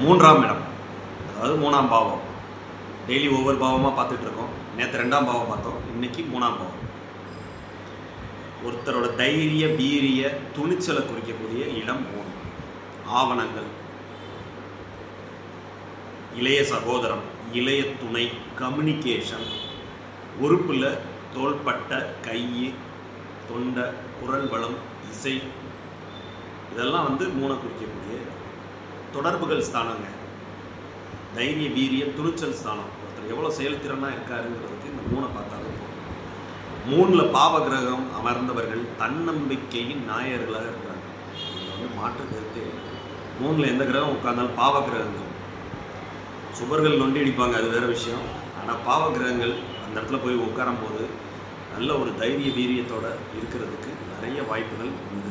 மூன்றாம் இடம். அதாவது மூணாம் பாவம். டெய்லி ஒவ்வொரு பாவமாக பார்த்துட்டு இருக்கோம். நேற்று ரெண்டாம் பாவம் பார்த்தோம். இன்னைக்கு மூணாம் பாவம். ஒருத்தரோட தைரிய வீரிய துணிச்சலை குறிக்கக்கூடிய இடம் மூணு. ஆவணங்கள். இளைய சகோதரம் இளைய துணை கம்யூனிகேஷன் உறுப்பில் தோள்பட்ட கை தொண்டை குரல் வளம் இசை. இதெல்லாம் வந்து மூணை குறிக்கக்கூடிய தொடர்புகள் ஸ்தானங்க. தைரிய வீரிய துணிச்சல் ஸ்தானம். ஒருத்தர் எவ்வளோ செயல்திறனாக இருக்காருங்கிறதுக்கு இந்த மூணை பார்த்தாலே போதும். மூணில் பாவ கிரகம் அமர்ந்தவர்கள் தன்னம்பிக்கையின் நாயர்களாக இருக்கிறாங்க இதில் வந்து மாற்று மூணில் எந்த கிரகம் உட்கார்ந்தாலும் பாவ கிரகங்கள் சுபர்கள் நொண்டி அடிப்பாங்க அது வேறு விஷயம். ஆனால் பாவ கிரகங்கள் அந்த இடத்துல போய் உட்காரும் போது நல்ல ஒரு தைரிய வீரியத்தோட இருக்கிறதுக்கு நிறைய வாய்ப்புகள் உண்டு.